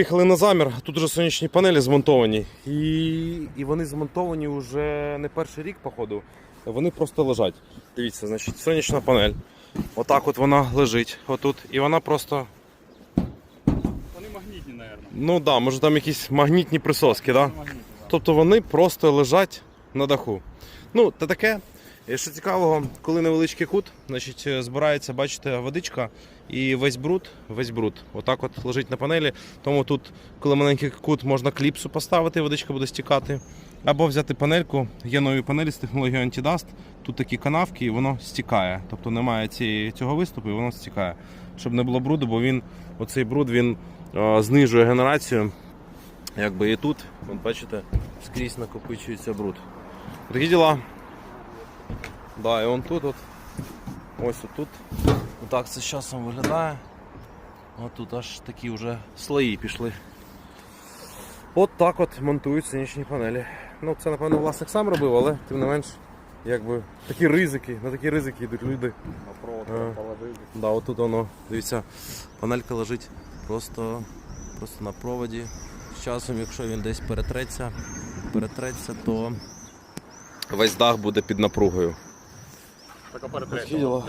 Приїхали на замір, тут вже сонячні панелі змонтовані. І, і вони змонтовані вже не перший рік, походу. Вони просто лежать. Дивіться, значить, сонячна панель. Отак от вона лежить. Отут. І вона просто. Вони магнітні, мабуть. Ну так, да, може там якісь магнітні присоски, так? Да? Магнітні, да. Тобто вони просто лежать на даху. Ну, та таке. Що цікавого, коли невеличкий кут, значить е, збирається, бачите, водичка і весь бруд, весь бруд. Отак от лежить на панелі. Тому тут, коли маленький кут, можна кліпсу поставити, водичка буде стікати. Або взяти панельку. Є нові панелі з технологією AntiDust. Тут такі канавки, і воно стікає. Тобто немає цієї, цього виступу, і воно стікає. Щоб не було бруду, бо він, оцей бруд він е, знижує генерацію. Якби і тут, от бачите, скрізь накопичується бруд. Такі діла. Да, і он тут, от, ось тут. Отак це з часом виглядає. От тут аж такі вже слої пішли. От так от монтують сонячні панелі. Ну, це, напевно, власник сам робив, але тим не менш, якби такі ризики, на такі ризики йдуть люди. На провод Ага. положили. Да, отут воно, дивіться, панелька лежить просто, просто на проводі. З часом, якщо він десь перетреться, перетреться, то весь дах буде під напругою. Так, а перед діла.